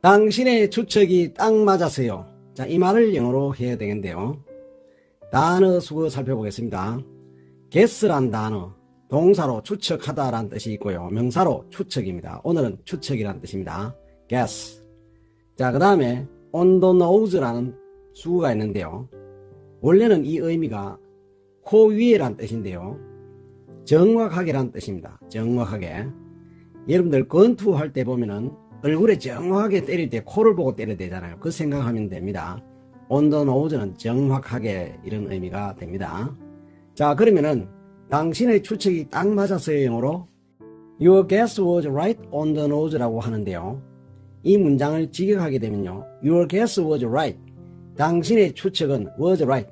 당신의 추측이 딱 맞았어요. 자, 이 말을 영어로 해야 되겠는데요. 단어 수거 살펴보겠습니다. guess란 단어, 동사로 추측하다라는 뜻이 있고요. 명사로 추측입니다. 오늘은 추측이라는 뜻입니다. guess. 자, 그 다음에 on the nose라는 수구가 있는데요. 원래는 이 의미가 코 위에란 뜻인데요. 정확하게란 뜻입니다. 정확하게. 여러분들 권투할 때 보면은 얼굴에 정확하게 때릴 때 코를 보고 때려야 되잖아요. 그 생각하면 됩니다. on the nose는 정확하게 이런 의미가 됩니다. 자, 그러면은 당신의 추측이 딱 맞았어요. 영어로 Your guess was right on the nose라고 하는데요. 이 문장을 직역하게 되면요. Your guess was right. 당신의 추측은 was right.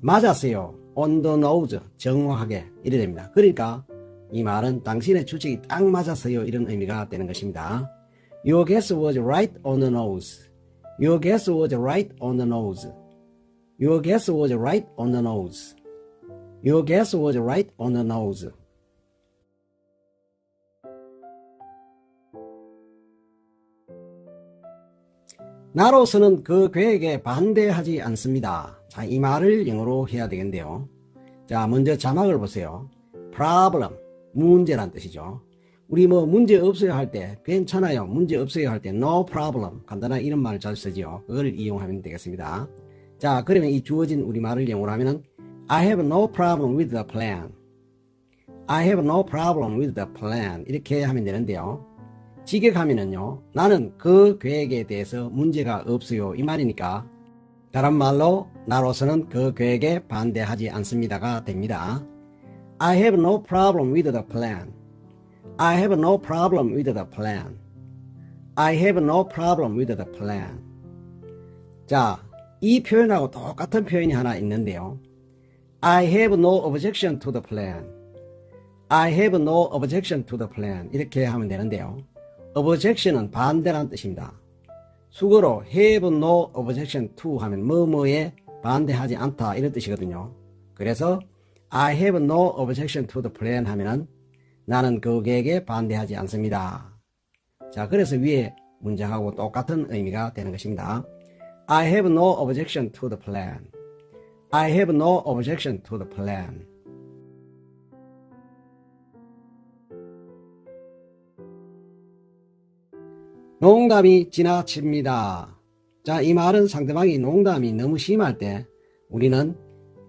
맞았어요. on the nose. 정확하게. 이래 됩니다. 그러니까 이 말은 당신의 추측이 딱 맞았어요. 이런 의미가 되는 것입니다. Your guess was right on the nose. Your guess was right on the nose. Your guess was right on the nose. Your guess was right on the nose. 나로서는 그 계획에 반대하지 않습니다. 자, 이 말을 영어로 해야 되겠는데요. 자, 먼저 자막을 보세요. problem, 문제란 뜻이죠. 우리 뭐 문제 없어요 할 때 괜찮아요. 문제 없어요 할 때 no problem. 간단한 이런 말을 자주 쓰죠. 그걸 이용하면 되겠습니다. 자, 그러면 이 주어진 우리말을 영어로 하면은 I have no problem with the plan. I have no problem with the plan. 이렇게 하면 되는데요. 직역하면은요. 나는 그 계획에 대해서 문제가 없어요. 이 말이니까 다른 말로 나로서는 그 계획에 반대하지 않습니다가 됩니다. I have no problem with the plan. I have no problem with the plan. I have no problem with the plan. 자, 이 표현하고 똑같은 표현이 하나 있는데요. I have no objection to the plan. I have no objection to the plan. 이렇게 하면 되는데요. objection은 반대라는 뜻입니다. 수거로 have no objection to 하면 뭐뭐에 반대하지 않다 이런 뜻이거든요. 그래서 I have no objection to the plan 하면은 나는 그 계획에 반대하지 않습니다. 자, 그래서 위에 문장하고 똑같은 의미가 되는 것입니다. I have no objection to the plan. I have no objection to the plan. 농담이 지나칩니다. 자, 이 말은 상대방이 농담이 너무 심할 때 우리는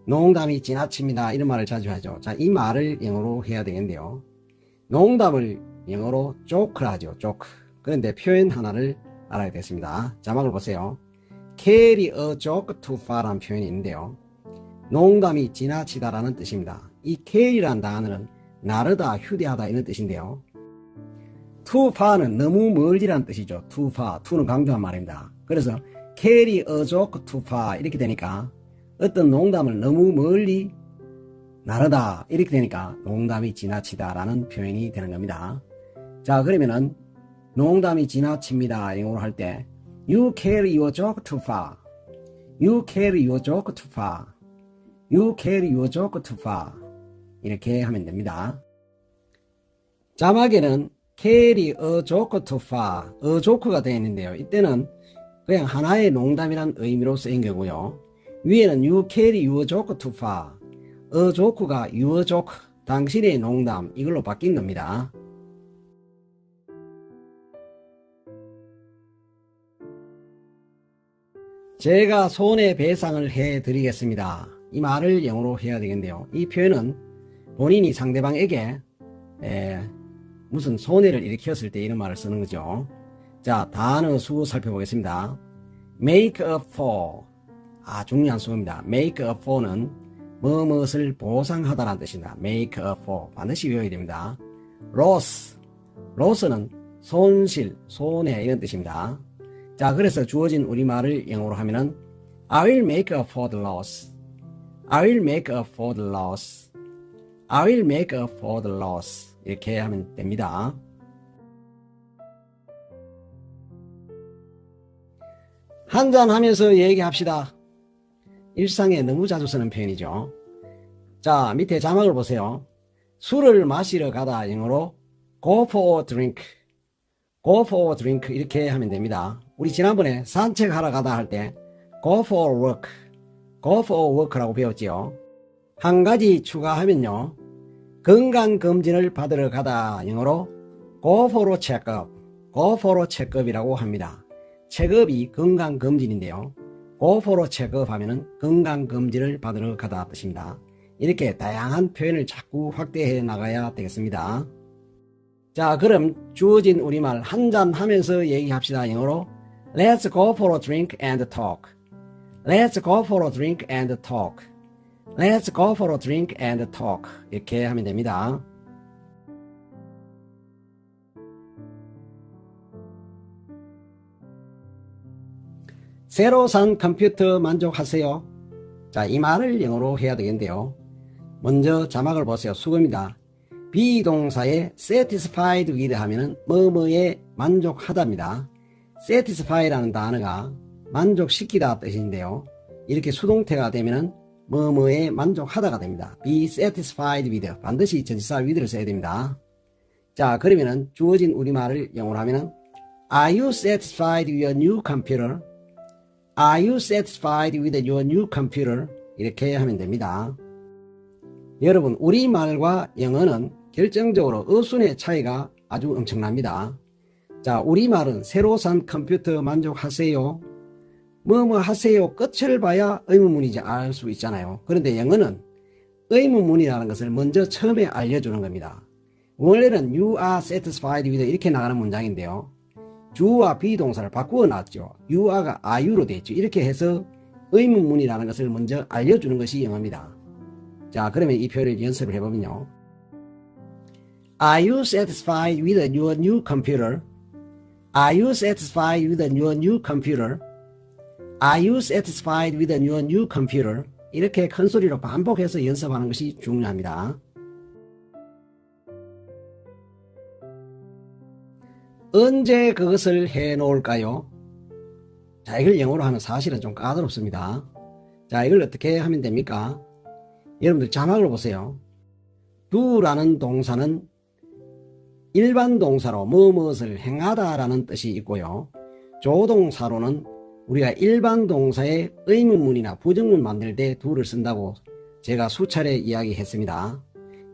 농담이 지나칩니다. 이런 말을 자주 하죠. 자, 이 말을 영어로 해야 되겠는데요. 농담을 영어로 조크를 하죠. 조크. 그런데 표현 하나를 알아야겠습니다. 자막을 보세요. carry a joke too far라는 표현이 있는데요. 농담이 지나치다라는 뜻입니다. 이 carry란 단어는 나르다, 휴대하다 이런 뜻인데요. far는 너무 멀리라는 뜻이죠. far. to는 강조한 말입니다. 그래서 a joke too far 이렇게 되니까 어떤 농담을 너무 멀리 나르다 이렇게 되니까 농담이 지나치다라는 표현이 되는 겁니다. 자 그러면은 농담이 지나칩니다 영어로 할 때 You carry your joke too far. You carry your joke too far. Your joke too far. 이렇게 하면 됩니다. 자막에는 too far, a joke가 되어 있는데요. 이때는 그냥 하나의 농담이란 의미로 쓰인 거고요. 위에는 too far, a joke가 your joke, 당신의 농담 이걸로 바뀐 겁니다. 제가 손해배상을 해드리겠습니다. 이 말을 영어로 해야 되겠는데요. 이 표현은 본인이 상대방에게 에, 무슨 손해를 일으켰을 때 이런 말을 쓰는 거죠. 자, 단어 수고 살펴보겠습니다. make up for. 아, 중요한 수고입니다. make up for는 무엇을 보상하다라는 뜻입니다. make up for. 반드시 외워야 됩니다. loss. loss는 손실, 손해 이런 뜻입니다. 자, 그래서 주어진 우리말을 영어로 하면은 I will make up for the loss. I will make up for the loss. I will make up for the loss. 이렇게 하면 됩니다. 한잔 하면서 얘기합시다. 일상에 너무 자주 쓰는 표현이죠. 자, 밑에 자막을 보세요. 술을 마시러 가다 영어로 go for a drink. go for a drink 이렇게 하면 됩니다. 우리 지난번에 산책하러 가다 할 때 go for a walk. Go for walk라고 배웠지요. 한 가지 추가하면요. 건강검진을 받으러 가다 영어로 go for a checkup. go for a checkup이라고 합니다. 체크업이 건강검진인데요. go for a checkup 하면은 건강검진을 받으러 가다 뜻입니다. 이렇게 다양한 표현을 자꾸 확대해 나가야 되겠습니다. 자, 그럼 주어진 우리말 한잔 하면서 얘기합시다. 영어로 Let's go for a drink and talk. Let's go for a drink and talk. Let's go for a drink and talk. 이렇게 하면 됩니다. 새로 산 컴퓨터 만족하세요? 자, 이 말을 영어로 해야 되겠는데요. 먼저 자막을 보세요. 수고입니다. 비동사에 satisfied with 하면은 뭐뭐에 만족하다입니다. satisfy라는 단어가 만족시키다 뜻인데요. 이렇게 수동태가 되면은 뭐뭐에 만족하다가 됩니다. be satisfied with 반드시 전치사 with를 써야 됩니다. 자, 그러면은 주어진 우리말을 영어로 하면은 Are you satisfied with your new computer? Are you satisfied with your new computer? 이렇게 하면 됩니다. 여러분, 우리말과 영어는 결정적으로 어순의 차이가 아주 엄청납니다. 자, 우리말은 새로 산 컴퓨터 만족하세요? 뭐 뭐 하세요? 끝을 봐야 의문문이지 알 수 있잖아요. 그런데 영어는 의문문이라는 것을 먼저 처음에 알려주는 겁니다. 원래는 you are satisfied with 이렇게 나가는 문장인데요. 주어와 비동사를 바꾸어 놨죠. you are가 are you로 되어 있죠. 이렇게 해서 의문문이라는 것을 먼저 알려주는 것이 영어입니다. 자, 그러면 이 표현을 연습을 해보면요. Are you satisfied with your new computer? Are you satisfied with your new computer? Are you satisfied with your new computer? 이렇게 큰 소리로 반복해서 연습하는 것이 중요합니다. 언제 그것을 해 놓을까요? 자, 이걸 영어로 하면 사실은 좀 까다롭습니다. 자, 이걸 어떻게 하면 됩니까? 여러분들 자막을 보세요. do라는 동사는 일반 동사로 무엇을 행하다라는 뜻이 있고요. 조동사로는 우리가 일반 동사의 의문문이나 부정문 만들 때 do를 쓴다고 제가 수차례 이야기했습니다.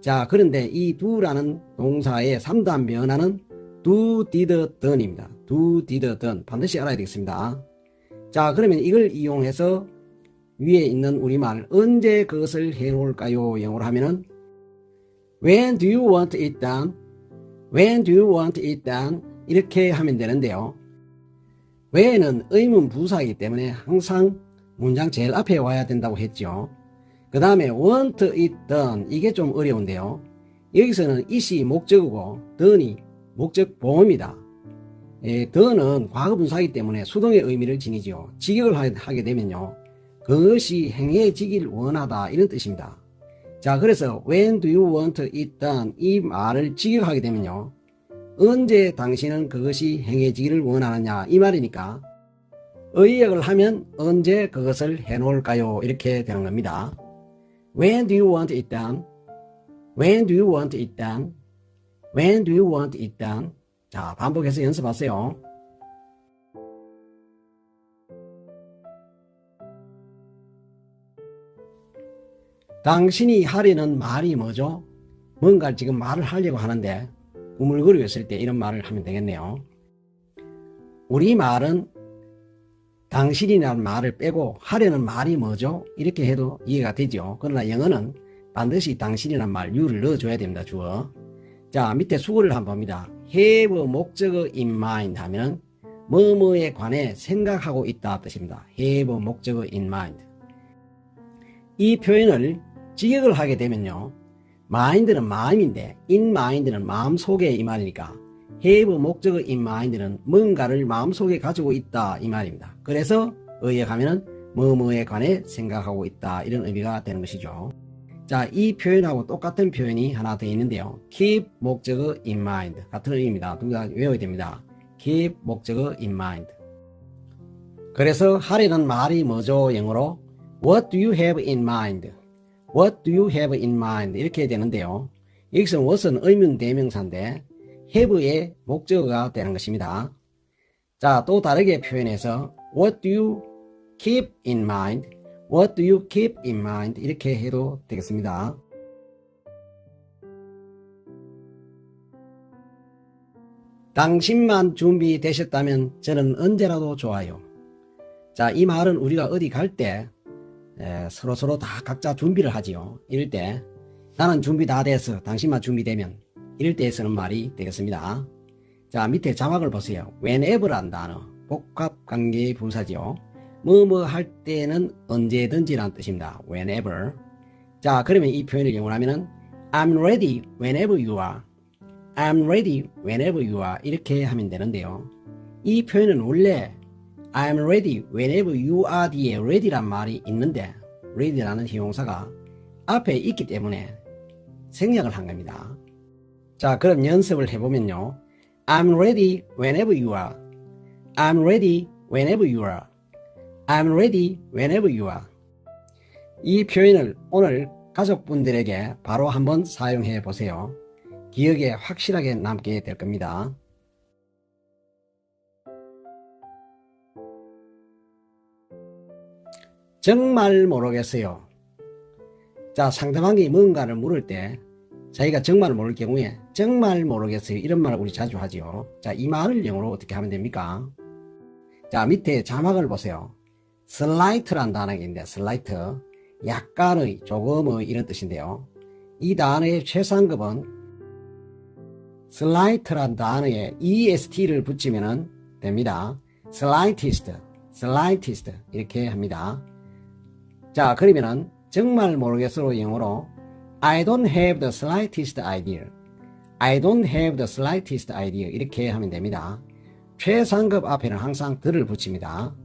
자, 그런데 이 do라는 동사의 3단 변화는 do, did, done입니다. do, did, done. 반드시 알아야 되겠습니다. 자, 그러면 이걸 이용해서 위에 있는 우리말 언제 그것을 해놓을까요? 영어로 하면은 When do you want it done? When do you want it done? 이렇게 하면 되는데요. When은 의문 부사이기 때문에 항상 문장 제일 앞에 와야 된다고 했죠. 그 다음에 want done 이게 좀 어려운데요. 여기서는 it이 목적이고 done이 목적 보호입니다. 예, do는 과거 분사이기 때문에 수동의 의미를 지니지요. 직역을 하게 되면요. 그것이 행해지길 원하다 이런 뜻입니다. 자 그래서 when do you want it done 이 말을 직역하게 되면요. 언제 당신은 그것이 행해지기를 원하느냐 이 말이니까 의역을 하면 언제 그것을 해놓을까요 이렇게 되는 겁니다. When do you want it done? When do you want it done? When do you want it done? 자 반복해서 연습하세요. 당신이 하려는 말이 뭐죠? 뭔가 지금 말을 하려고 하는데 우물거리고 있을 때 이런 말을 하면 되겠네요. 우리 말은 당신이라는 말을 빼고 하려는 말이 뭐죠? 이렇게 해도 이해가 되죠. 그러나 영어는 반드시 당신이라는 말 you를 넣어줘야 됩니다. 주어. 자 밑에 수고를 한번 봅니다. have 목적어 in mind 하면 뭐뭐에 관해 생각하고 있다 뜻입니다. have 목적어 in mind. 이 표현을 직역을 하게 되면요. Mind는 마음인데 in mind는 마음 속에 이 말이니까 have 목적어 in mind는 뭔가를 마음 속에 가지고 있다 이 말입니다. 그래서 의역하면은 뭐뭐에 관해 생각하고 있다 이런 의미가 되는 것이죠. 자, 이 표현하고 똑같은 표현이 하나 더 있는데요. keep 목적어 in mind 같은 의미입니다. 누가 외워야 됩니다. keep 목적어 in mind. 그래서 하려는 말이 뭐죠? 영어로 What do you have in mind? What do you have in mind? 이렇게 되는데요. 여기서 what은 의문 대명사인데 have의 목적어가 되는 것입니다. 자, 또 다르게 표현해서 What do you keep in mind? What do you keep in mind? 이렇게 해도 되겠습니다. 당신만 준비되셨다면 저는 언제라도 좋아요. 자, 이 말은 우리가 어디 갈 때 서로 서로 다 각자 준비를 하지요. 이럴 때 나는 준비 다 돼서 당신만 준비되면 이럴 때 쓰는 말이 되겠습니다. 자, 밑에 자막을 보세요. whenever란 단어 복합 관계 부사지요. 뭐 뭐 할 때는 언제든지란 뜻입니다. whenever. 자, 그러면 이 표현을 영어하면은 I'm ready whenever you are. I'm ready whenever you are. 이렇게 하면 되는데요. 이 표현은 원래 I'm ready whenever you are 뒤에 ready란 말이 있는데 ready라는 형용사가 앞에 있기 때문에 생략을 한 겁니다. 자, 그럼 연습을 해보면요. I'm ready whenever you are. I'm ready whenever you are. I'm ready whenever you are. 이 표현을 오늘 가족분들에게 바로 한번 사용해 보세요. 기억에 확실하게 남게 될 겁니다. 정말 모르겠어요. 자, 상대방이 뭔가를 물을 때 자기가 정말 모를 경우에 정말 모르겠어요. 이런 말을 우리 자주 하지요. 자, 이 말을 영어로 어떻게 하면 됩니까? 자, 밑에 자막을 보세요. 슬라이트란 단어가 있는데, 슬라이트. 약간의, 조금의 이런 뜻인데요. 이 단어의 최상급은 슬라이트란 단어에 est를 붙이면 됩니다. slightest, slightest 이렇게 합니다. 자, 그러면은 정말 모르겠어로 영어로 I don't have the slightest idea. I don't have the slightest idea. 이렇게 하면 됩니다. 최상급 앞에는 항상 들을 붙입니다.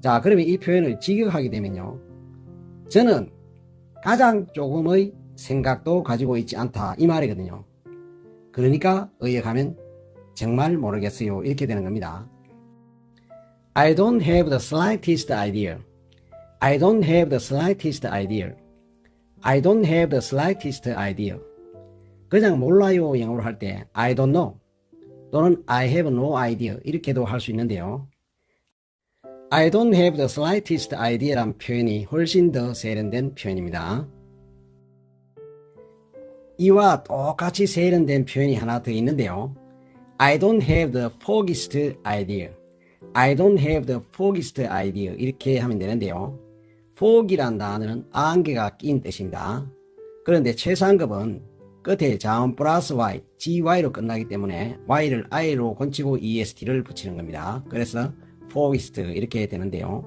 자, 그러면 이 표현을 직역하게 되면요. 저는 가장 조금의 생각도 가지고 있지 않다. 이 말이거든요. 그러니까 의역하면 정말 모르겠어요. 이렇게 되는 겁니다. I don't have the slightest idea. I don't have the slightest idea. I don't have the slightest idea. 그냥 몰라요 영어로 할 때 I don't know 또는 I have no idea 이렇게도 할 수 있는데요. I don't have the slightest idea란 표현이 훨씬 더 세련된 표현입니다. 이와 똑같이 세련된 표현이 하나 더 있는데요. I don't have the foggiest idea. I don't have the foggiest idea. 이렇게 하면 되는데요. Fog이란 단어는 안개가 낀 뜻입니다. 그런데 최상급은 끝에 자음 플러스 y, gy로 끝나기 때문에 y를 i로 건치고 est를 붙이는 겁니다. 그래서 fogist 이렇게 되는데요.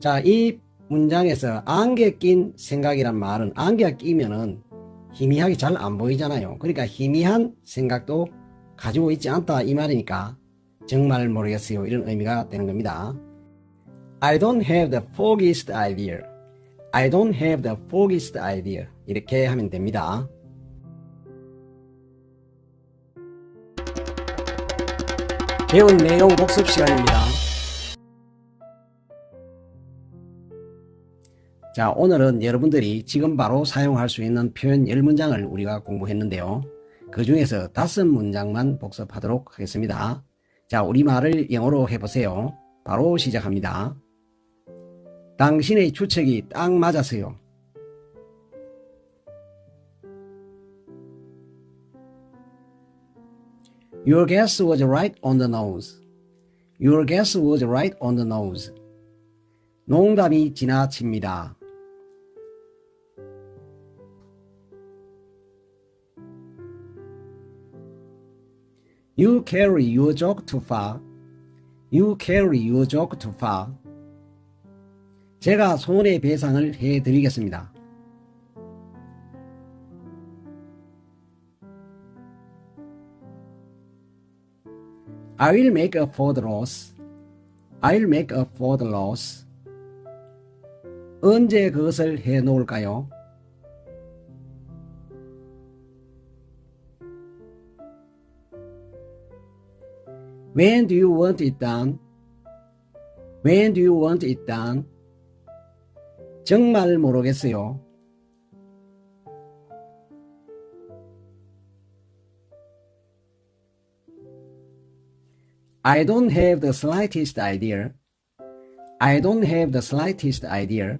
자, 이 문장에서 안개 낀 생각이란 말은 안개가 끼면은 희미하게 잘 안 보이잖아요. 그러니까 희미한 생각도 가지고 있지 않다 이 말이니까 정말 모르겠어요. 이런 의미가 되는 겁니다. I don't have the foggiest idea. I don't have the foggiest idea. 이렇게 하면 됩니다. 배운 내용 복습 시간입니다. 자, 오늘은 여러분들이 지금 바로 사용할 수 있는 표현 10문장을 우리가 공부했는데요. 그 중에서 다섯 문장만 복습하도록 하겠습니다. 자, 우리말을 영어로 해보세요. 바로 시작합니다. 당신의 추측이 딱 맞았어요. Your guess was right on the nose. Your guess was right on the nose. 농담이 지나칩니다. You carry your joke too far. You carry your joke too far. 제가 손해배상을 해드리겠습니다. I will make up for the loss. I will make up for the loss. 언제 그것을 해 놓을까요? When do you want it done? When do you want it done? 정말 모르겠어요. I don't have the slightest idea. I don't have the slightest idea.